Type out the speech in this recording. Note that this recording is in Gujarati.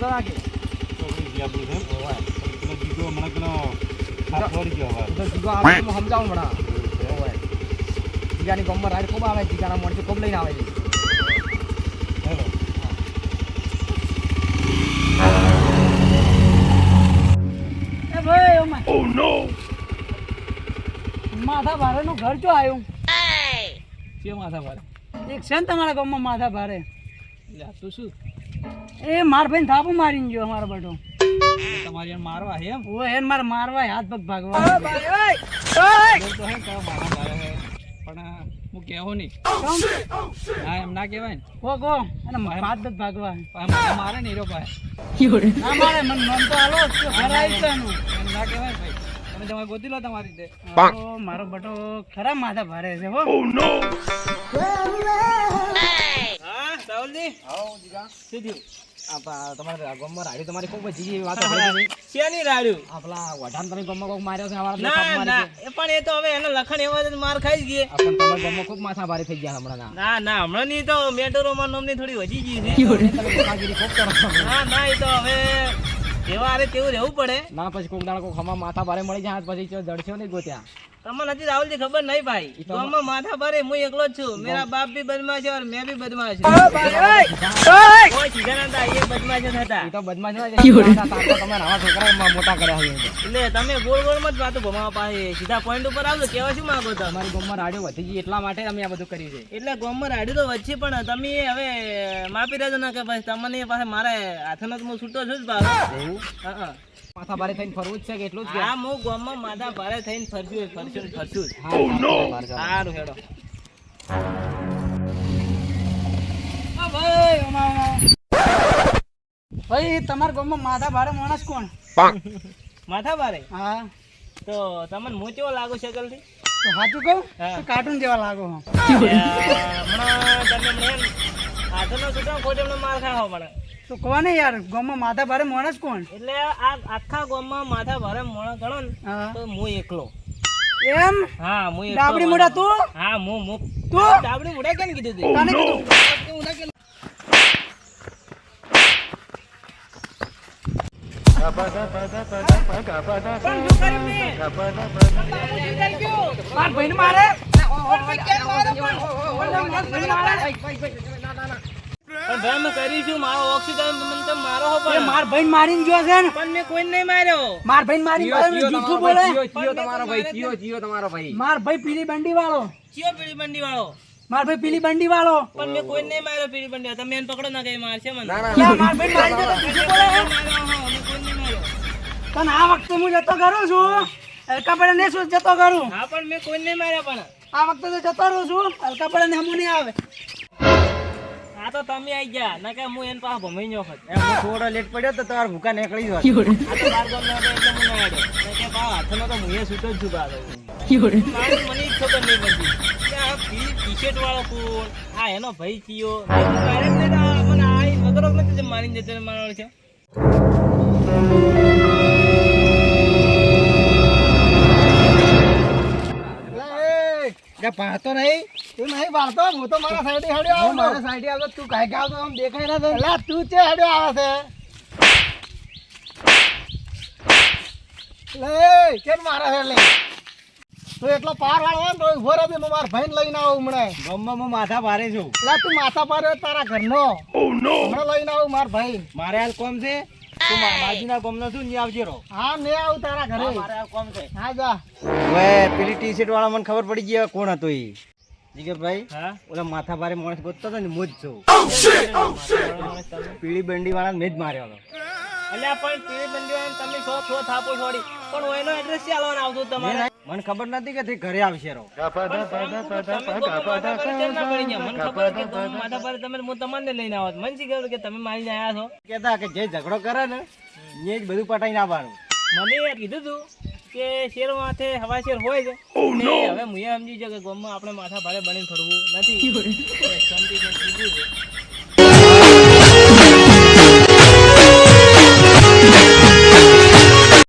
જતો લાગે. Oh, માથા ભારે નું ઘર ચો આવ્યું? માથા ભારે? એક છે ને તમારા ગામમાં માથા ભારે? તું શું? એ માર ભાઈ થાપો મારી ગયો અમારો બટો તમારી એને મારવા હે એમ? ઓ એને માર મારવા હાથ પગ ભાગવા. એવું તો હે કે મારા હે. પણ હું કેવો નહીં. ના એમ ના કહેવાય ને. કો કો. અને મારે હાથ પગ ભાગવા. મારે નહીં રો ભાઈ ના મારે મને નામ તો હાલો તો ઘર છે. એમ ના કહેવાય ભાઈ. તમે તમારે ગોતી લો તમારી રીતે. મારો બટો ખરા માથા ભારે છે હો. હા તમારા ગામમાં રાડી તમારી ખૂબ બધી જેવી વાતો થઈ ગઈ. શેની રાડ્યું આ પેલા તમે ગામમાં કોક માર્યો છે ના ના પણ એ તો હવે એનો લખણ એવો જ માર ખાઈ ગઈ. પણ તમારા ગામમાં ખૂબ માથા ભારે થઈ ગયા હમણાં ના. હમણાં ની તો મેટરોમાં નોમની થોડી વધી ગઈ છે. ખૂબ ના ના એ તો હવે જેવા તેવું રહેવું પડે. ના પછી કોક દાડો કોક હમણાં માથા ભારે મળી જાય પછી જડશો નહીં ગોત્યા. તમને નથી રાહુલજી ખબર નહીં ભાઈ. ગામમાં માથા ભરે હું એકલો જ છું. મેરા બાપ ભી બદમાશ છે મેં ભી બદમાશ છું. કોઈ સીધાના એ એટલે તમે ગોળ ગોળ જ વાતો ભમાવા પાસે સીધા પોઈન્ટ ઉપર આવજો કેવા શું માંગો તો અમારી ગામમાં વધી એટલા માટે આ બધું કર્યું છે. એટલે ગામમાં રાડ્યો તો વચ્ચે પણ તમે હવે માપી દેજો ના કે ભાઈ તમને પાસે મારે હાથનો જ હું છૂટો છું જ ભાવ. માથા ભારે થઈને ફરવું જ છે કે એટલું જ હા હું ગામમાં માથા ભારે થઈને ફરશું જ, ફરશું ફરશું જ. હા, ભારે સારું હેડો. ભાઈ તમારા ગામમાં માથા ભારે માણસ કોણ? માથા ભારે હા. તો તમને હું કેવો લાગુ છે જલ્દી? સાચું કહું? તો કાર્ટૂન જેવા લાગો. હમણાં તમે મેન હાથનો છૂટો ખોટે એમને માર ખાવા પડે તો કોને યાર ગામમાં માથા ભારે માણસ કોણ એટલે આ આખા ગામમાં માથા ભારે માણસ ગણો ને તો હું એકલો એમ હા હું એકલો ડાબડી. મોઢા તું હા હું હું તું ડાબડી મોઢા કેમ કીધું તું તને કીધું ડાબડી મોઢા કેમ- મારે પણ ભાઈ મેં કરી શું? મારો ઓક્સિજન મને તો મારો હો પણ. માર ભાઈને મારીને ગયો છે ને. પણ મેં કોઈને નહીં માર્યો. માર ભાઈને મારીને ગયો જૂઠું બોલે. જીઓ, જીઓ તમારો ભાઈ જીઓ, જીઓ તમારો ભાઈ. માર ભાઈ પીલી બંડી વાળો. ચિયો પીળી બંડી વાળો? માર ભાઈ પીલી બંડી વાળો. પણ મેં કોઈને નહીં માર્યો પીળી બંડી તમે એને પકડો ના કઈ મારશે મને. યા, માર ભાઈને મારી ગયો જૂઠું બોલે હે? માર્યો, હા, મેં કોઈને નહીં માર્યો. તને આ વખતે હું જતો કરું છું? હલકા પડે ને શું જતો કરું? હા પણ મેં કોઈને નહીં માર્યા પણ. આ વખતે તો જતો રહું છું. હલકા પડે ને હમું નહીં આવે. આ તો તમે આવી ગયા. ના કે હું એને પાસે ભમાઈ ગયો વખત એમ થોડો લેટ પડ્યો તો તમારે ભૂકા નીકળી જાય આ તો બાર હતો એટલે મને ના આવ્યો ને કે બા હાથનો તો હું એ છૂટો જ છું બાર. મારી મને ખબર નહીં પડતી. કે આ પી ટી-શર્ટ વાળો કોણ? આ એનો ભાઈ કયો? મારે મને આ મગરો નથી જે મારીને જતો મારવાનો છે પાતો નહીં. તું નહીં વાળતો હું તો મારા સાઈડે હેડ્યો હું મારા સાઈડે આવતો તું કાંઈ આવતો આમ દેખાય ના તો એટલે તું છે હેડ્યો આવે છે. લે કેમ મારા છે લે? તું એટલો પાર વાળો તો ઊભો રહે હું મારા ભાઈને લઈને આવું હમણાં. ગામમાં હું માથા ભારે છું. એટલે તું માથા ભારે તારા ઘરનો. હમણાં લઈને આવું મારા ભાઈ મારે હાલ કોમ છે? તું મા- બાજુના કોમનો છું નહીં આવજે રહો. હા મેં આવું તારા ઘરે. મારે હાલ કોમ છે. હા જા. પેલી ટી શર્ટ વાળા મને ખબર પડી ગઈ કોણ હતો એ જીગરભાઈ હા? ઓલા માથા ભારે માણસ ગોતતો હતો ને મોજ જો પીળી બંડી વાળા મેં જ માર્યો હતો. અલ્યા પણ પીળી બંડી વાળા તમે સો છો થાપો છોડી. પણ એનો એડ્રેસ ચાલવાનું આવતો તમારે? મને ખબર નથી કે તે ઘરે આવશે રહો. માથા પર પર તમે હું તમને લઈને આવત મને શી ખબર કે તમે મારી આવ્યા છો? કેતા કે જે ઝઘડો કરે ને એ જ બધું પટાઈને આવવાનું મને કીધું તું. કે શેર માથે હવા શેર હોય છે. હવે હું સમજી છે કે ગોમમાં આપણે માથા ભારે બની ફરવું નથી. શાંતિ છે